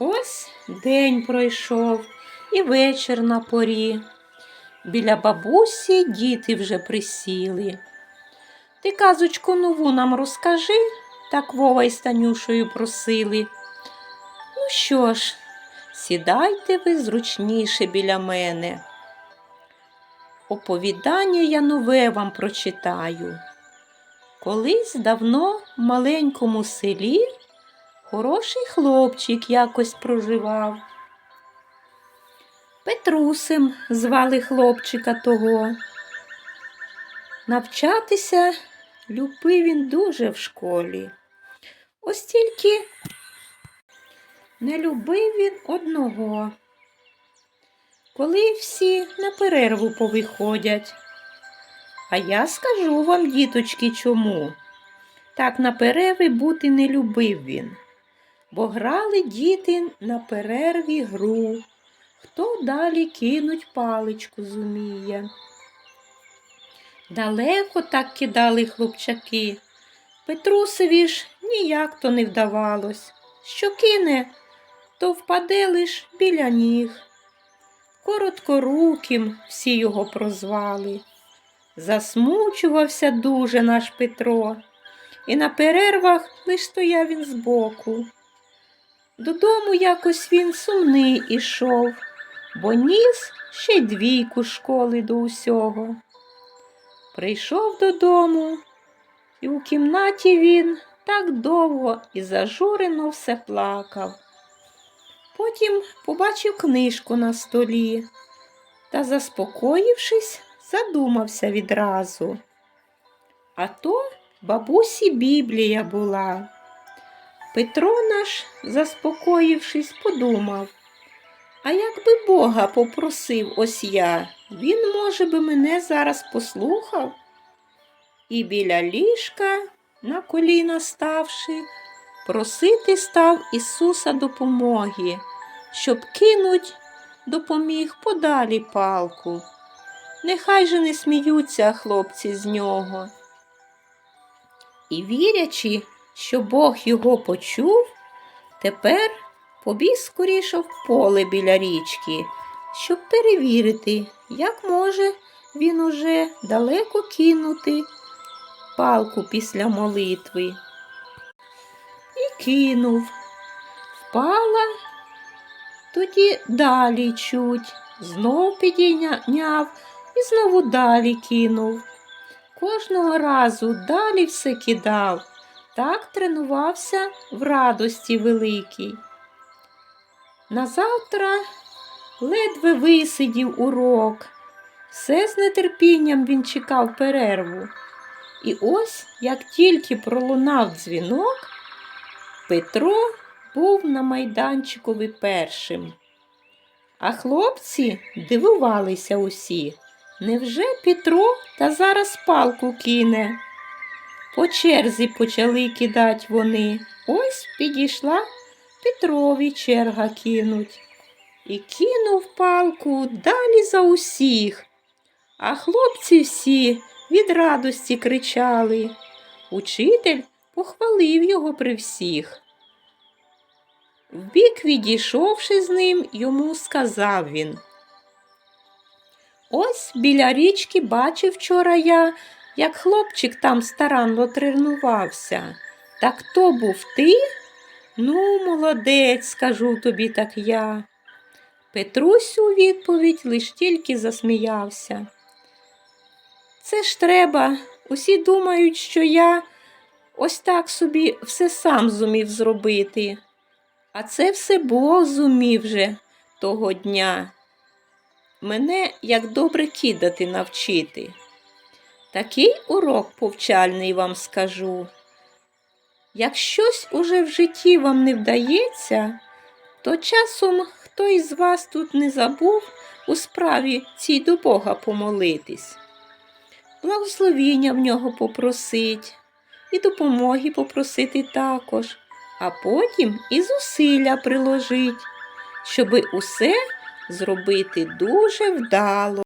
Ось день пройшов і вечір на порі. Біля бабусі діти вже присіли. Ти казочку нову нам розкажи, так Вова із Танюшею просили. Ну що ж, сідайте ви зручніше біля мене. Оповідання я нове вам прочитаю. Колись давно в маленькому селі хороший хлопчик якось проживав. Петрусем звали хлопчика того. Навчатися любив він дуже в школі. Ось тільки не любив він одного. Коли всі на перерву повиходять. А я скажу вам, діточки, чому. Так на перерви бути не любив він, бо грали діти на перерві гру, хто далі кинуть паличку зуміє. Далеко так кидали хлопчаки. Петрусеві ж ніяк то не вдавалось. Що кине, то впаде лиш біля ніг. Короткоруким всі його прозвали. Засмучувався дуже наш Петро, і на перервах лиш стояв він збоку. Додому якось він сумний ішов, бо ніс ще й двійку школи до усього. Прийшов додому, і у кімнаті він так довго і зажурено все плакав. Потім побачив книжку на столі та, заспокоївшись, задумався відразу. А то бабусі Біблія була. Петро наш, заспокоївшись, подумав, а якби Бога попросив ось я, він, може би, мене зараз послухав. І біля ліжка, на коліна ставши, просити став Ісуса допомоги, щоб кинуть допоміг подалі палку. Нехай же не сміються хлопці з нього. І вірячи, що Бог його почув, тепер побіг скоріше в поле біля річки, щоб перевірити, як може він уже далеко кинути палку після молитви. І кинув, впала, тоді далі чуть, знов підійняв і знову далі кинув. Кожного разу далі все кидав, так тренувався в радості великій. Назавтра ледве висидів урок, все з нетерпінням він чекав перерву. І ось, як тільки пролунав дзвінок, Петро був на майданчикові першим. А хлопці дивувалися усі. Невже Петро та зараз палку кине? По черзі почали кидати вони. Ось підійшла Петрові черга кинуть. І кинув палку далі за усіх. А хлопці всі від радості кричали. Учитель похвалив його при всіх. Вбік відійшовши з ним, йому сказав він. Ось біля річки бачив вчора я, як хлопчик там старанно тренувався. Так то був ти? Ну, молодець, скажу тобі так я. Петрусь у відповідь лиш тільки засміявся. Це ж треба, усі думають, що я ось так собі все сам зумів зробити. А це все Бог зумів же того дня. Мене як добре кидати навчити. Такий урок повчальний вам скажу. Як щось уже в житті вам не вдається, то часом хто із вас тут не забув у справі цій до Бога помолитись, благословіння в нього попросить і допомоги попросити також, а потім і зусилля приложить, щоби усе зробити дуже вдало.